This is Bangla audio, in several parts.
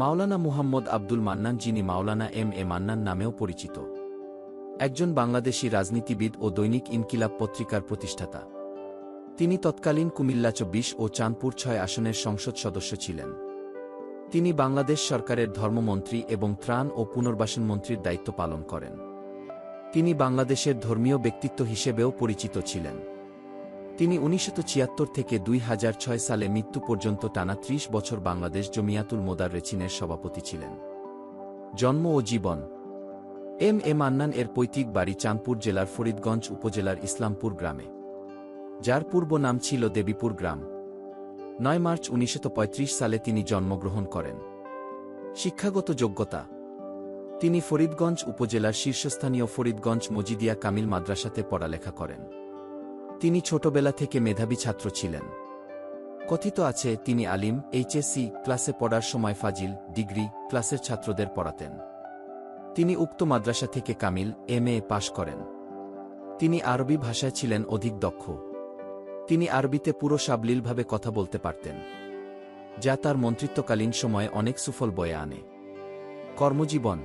মাওলানা মুহাম্মদ আব্দুল মান্নান যিনি মাওলানা এম এ মান্নান নামেও পরিচিত। একজন বাংলাদেশী রাজনীতিবিদ ও দৈনিক ইনকিলাব পত্রিকার প্রতিষ্ঠাতা। তিনি তৎকালীন কুমিল্লা চব্বিশ ও চাঁদপুর ছয় আসনের সংসদ সদস্য ছিলেন। তিনি বাংলাদেশ সরকারের ধর্মমন্ত্রী এবং ত্রাণ ও পুনর্বাসন মন্ত্রীর দায়িত্ব পালন করেন। তিনি বাংলাদেশের ধর্মীয় ব্যক্তিত্ব হিসেবেও পরিচিত ছিলেন। তিনি উনিশশো থেকে দুই হাজার ছয় সালে মৃত্যু পর্যন্ত টানা ত্রিশ বছর বাংলাদেশ জমিয়াতুল মোদার রেচিনের সভাপতি ছিলেন। জন্ম ও জীবন। এম এ মান্নান এর পৈতৃক বাড়ি চাঁদপুর জেলার ফরিদগঞ্জ উপজেলার ইসলামপুর গ্রামে। যার পূর্ব নাম ছিল দেবীপুর গ্রাম। নয় মার্চ উনিশশো পঁয়ত্রিশ সালে তিনি জন্মগ্রহণ করেন। শিক্ষাগত যোগ্যতা। তিনি ফরিদগঞ্জ উপজেলার শীর্ষস্থানীয় ফরিদগঞ্জ মজিদিয়া কামিল মাদ্রাসাতে পড়ালেখা করেন। তিনি ছোটবেলা থেকে মেধাবী ছাত্র ছিলেন। কথিত আছে, তিনি আলিম এইচএসসি ক্লাসে পড়ার সময় ফাজিল, ডিগ্রি, ক্লাসের ছাত্রদের পড়াতেন। তিনি উক্ত মাদ্রাসা থেকে কামিল, এম এ পাশ করেন। তিনি আরবি ভাষায় ছিলেন অধিক দক্ষ। তিনি আরবিতে পুরো সাবলীলভাবে কথা বলতে পারতেন, যা তার মন্ত্রিত্বকালীন সময়ে অনেক সুফল বয়ে আনে। কর্মজীবন।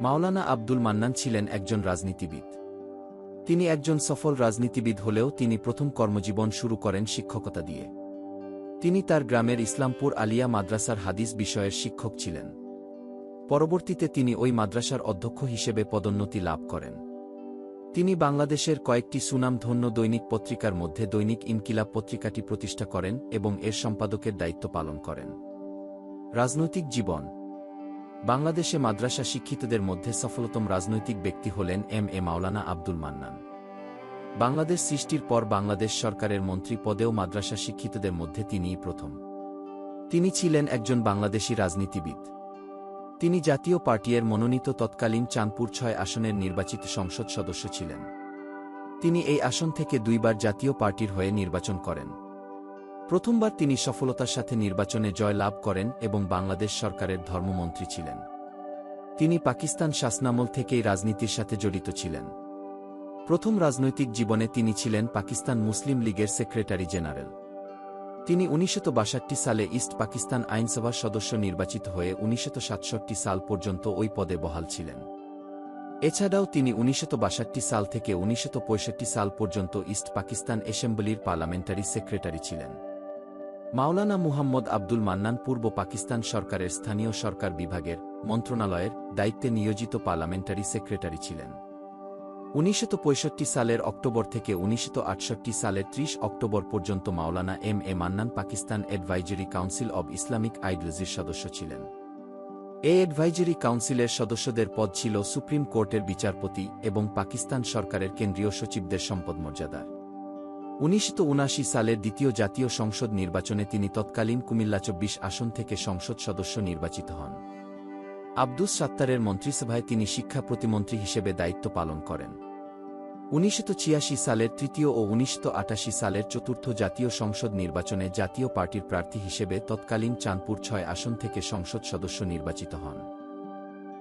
মাওলানা আব্দুল মান্নান ছিলেন একজন রাজনীতিবিদ। তিনি একজন সফল রাজনীতিবিদ হলেও তিনি প্রথম কর্মজীবন শুরু করেন শিক্ষকতা দিয়ে। তিনি তার গ্রামের ইসলামপুর আলিয়া মাদ্রাসার হাদিস বিষয়ের শিক্ষক ছিলেন। পরবর্তীতে তিনি ওই মাদ্রাসার অধ্যক্ষ হিসেবে পদোন্নতি লাভ করেন। তিনি বাংলাদেশের কয়েকটি সুনামধন্য দৈনিক পত্রিকার মধ্যে দৈনিক ইনকিলাব পত্রিকাটি প্রতিষ্ঠা করেন এবং এর সম্পাদকের দায়িত্ব পালন করেন। রাজনৈতিক জীবন বাংলাদেশে মাদ্রাসা শিক্ষিতদের মধ্যে সফলতম রাজনৈতিক ব্যক্তি হলেন এম এ মাওলানা আব্দুল মান্নান। বাংলাদেশ সৃষ্টির পর বাংলাদেশ সরকারের মন্ত্রী পদেও মাদ্রাসা শিক্ষিতদের মধ্যে তিনিই প্রথম। তিনি ছিলেন একজন বাংলাদেশী রাজনীতিবিদ। তিনি জাতীয় পার্টির মনোনীত তৎকালীন চাঁদপুর ছয় আসনের নির্বাচিত সংসদ সদস্য ছিলেন। তিনি এই আসন থেকে দুইবার জাতীয় পার্টির হয়ে নির্বাচন করেন। প্রথমবার তিনি সফলতার সাথে নির্বাচনে জয় লাভ করেন এবং বাংলাদেশ সরকারের ধর্মমন্ত্রী ছিলেন। তিনি পাকিস্তান শাসনামল থেকেই রাজনীতির সাথে জড়িত ছিলেন। প্রথম রাজনৈতিক জীবনে তিনি ছিলেন পাকিস্তান মুসলিম লীগের সেক্রেটারি জেনারেল। তিনি উনিশশো বাষট্টি সালে ইস্ট পাকিস্তান আইনসভার সদস্য নির্বাচিত হয়ে উনিশশো সাল পর্যন্ত ওই পদে বহাল ছিলেন। এছাড়াও তিনি উনিশশো সাল থেকে উনিশশো সাল পর্যন্ত ইস্ট পাকিস্তান অ্যাসেম্বলির পার্লামেন্টারি সেক্রেটারি ছিলেন। মাওলানা মুহাম্মদ আব্দুল মান্নান পূর্ব পাকিস্তান সরকারের স্থানীয় সরকার বিভাগের মন্ত্রণালয়ের দায়িত্বে নিয়োজিত পার্লামেন্টারি সেক্রেটারি ছিলেন। উনিশশো পঁয়ষট্টি সালের অক্টোবর থেকে উনিশশো সালের ত্রিশ অক্টোবর পর্যন্ত Maulana M A Mannan Pakistan advisory council of Islamic আইডিওলজির সদস্য ছিলেন। এ অ্যাডভাইজারি কাউন্সিলের সদস্যদের পদ ছিল সুপ্রিম কোর্টের বিচারপতি এবং পাকিস্তান সরকারের কেন্দ্রীয় সচিবদের সম্পদ মর্যাদার। উনিশশো সালের দ্বিতীয় জাতীয় সংসদ নির্বাচনে তিনি তৎকালীন কুমিল্লা চব্বিশ আসন থেকে সংসদ সদস্য নির্বাচিত হন। আব্দুস সাত্তারের মন্ত্রিসভায় তিনি শিক্ষা প্রতিমন্ত্রী হিসেবে দায়িত্ব পালন করেন। উনিশশো সালের তৃতীয় ও উনিশশো আটাশি সালের চতুর্থ জাতীয় সংসদ নির্বাচনে জাতীয় পার্টির প্রার্থী হিসেবে তৎকালীন চাঁদপুর ছয় আসন থেকে সংসদ সদস্য নির্বাচিত হন।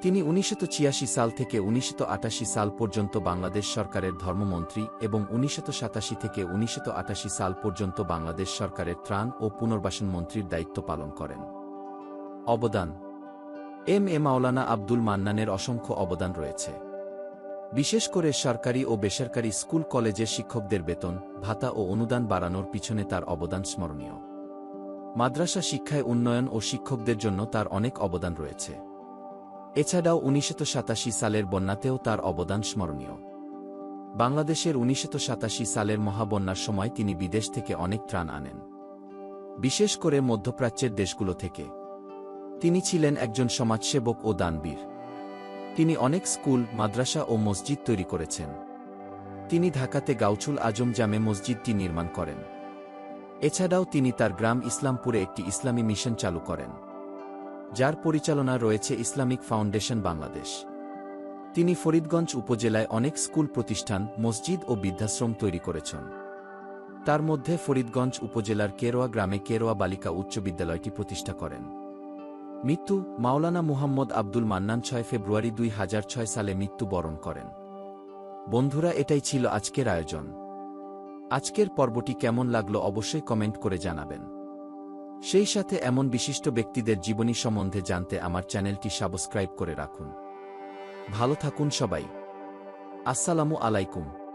তিনি উনিশশো ছিয়াশি সাল থেকে উনিশশো আঠাশি সাল পর্যন্ত বাংলাদেশ সরকারের ধর্মমন্ত্রী এবং উনিশশো থেকে উনিশশো সাল পর্যন্ত বাংলাদেশ সরকারের ত্রাণ ও পুনর্বাসন মন্ত্রীর দায়িত্ব পালন করেন। অবদান। এম এ মাওলানা আব্দুল মান্নানের অসংখ্য অবদান রয়েছে। বিশেষ করে সরকারি ও বেসরকারি স্কুল কলেজের শিক্ষকদের বেতন, ভাতা ও অনুদান বাড়ানোর পিছনে তার অবদান স্মরণীয়। মাদ্রাসা শিক্ষায় উন্নয়ন ও শিক্ষকদের জন্য তার অনেক অবদান রয়েছে। এছাড়াও উনিশশো সালের বন্যাতেও তার অবদান স্মরণীয়। বাংলাদেশের উনিশশো সালের মহাবন্যার সময় তিনি বিদেশ থেকে অনেক ত্রাণ আনেন। বিশেষ করে মধ্যপ্রাচ্যের দেশগুলো থেকে। তিনি ছিলেন একজন সমাজসেবক ও দানবীর। তিনি অনেক স্কুল, মাদ্রাসা ও মসজিদ তৈরি করেছেন। তিনি ঢাকাতে গাউছুল আজম জামে মসজিদটি নির্মাণ করেন। এছাড়াও তিনি তার গ্রাম ইসলামপুরে একটি ইসলামী মিশন চালু করেন। যার পরিচালনা রয়েছে ইসলামিক ফাউন্ডেশন বাংলাদেশ। তিনি ফরিদগঞ্জ উপজেলায় অনেক স্কুল প্রতিষ্ঠান, মসজিদ ও বৃদ্ধাশ্রম তৈরি করেছেন। তার মধ্যে ফরিদগঞ্জ উপজেলার কেরোয়া গ্রামে কেরোয়া বালিকা উচ্চ বিদ্যালয়টি প্রতিষ্ঠা করেন। মৃত্যু মাওলানা মুহাম্মদ আব্দুল মান্নান ছয় ফেব্রুয়ারি দুই হাজার ছয় সালে মৃত্যুবরণ করেন। বন্ধুরা, এটাই ছিল আজকের আয়োজন। আজকের পর্বটি কেমন লাগল অবশ্যই কমেন্ট করে জানাবেন। সেই সাথে এমন বিশিষ্ট ব্যক্তিদের জীবনী সম্বন্ধে জানতে আমার চ্যানেলটি সাবস্ক্রাইব করে রাখুন। ভালো থাকুন সবাই। আসসালামু আলাইকুম।